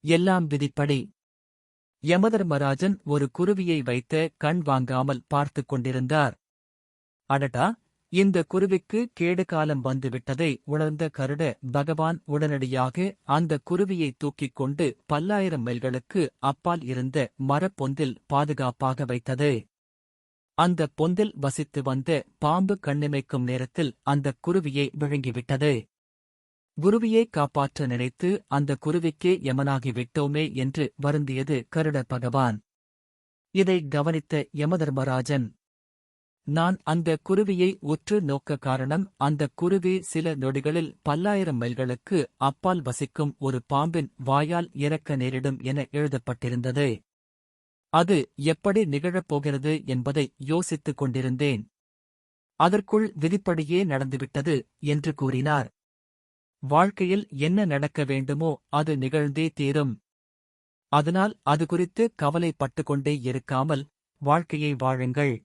எல்லாம் விதிப்படி. யமதர்மராஜன் ஒரு குருவியை வைத்து கண் வாங்காமல் பார்த்துக் கொண்டிருந்தார். அடடா இந்த குருவிக்கு கேடு காலம் வந்துவிட்டதை உணர்ந்த கருட பகவான் உடனடியாக அந்த குருவியை தூக்கிக் கொண்டு பல்லாயிரம் மைல்களுக்கு அப்பால் இருந்த மரப்பொந்தில் பாதுகாப்பாக வைத்தது. அந்த பொந்தில் வசித்து வந்த பாம்பு கண்ணிமைக்கும் நேரத்தில் அந்த குருவியை விழுங்கிவிட்டது. குருவியை காப்பாற்ற நினைத்து அந்த குருவிக்கே யமனாகி விட்டோமே என்று வருந்தியது கருட பகவான். இதை கவனித்த யமதர்மராஜன் நான் அந்த குருவியை உற்று நோக்க காரணம் அந்த குருவி சில நொடிகளில் பல்லாயிரம் மைல்களுக்கு அப்பால் வசிக்கும் ஒரு பாம்பின் வாயால் இறக்க நேரிடும் என எழுதப்பட்டிருந்தது. அது எப்படி நிகழப்போகிறது என்பதை யோசித்துக் கொண்டிருந்தேன். அதற்குள் விதிப்படியே நடந்துவிட்டது என்று கூறினார். வாழ்க்கையில் என்ன நடக்க வேண்டுமோ அது நிகழ்ந்தே தீரும். அதனால் அது குறித்து கவலைப்பட்டு கொண்டே இருக்காமல் வாழ்க்கையை வாழுங்கள்.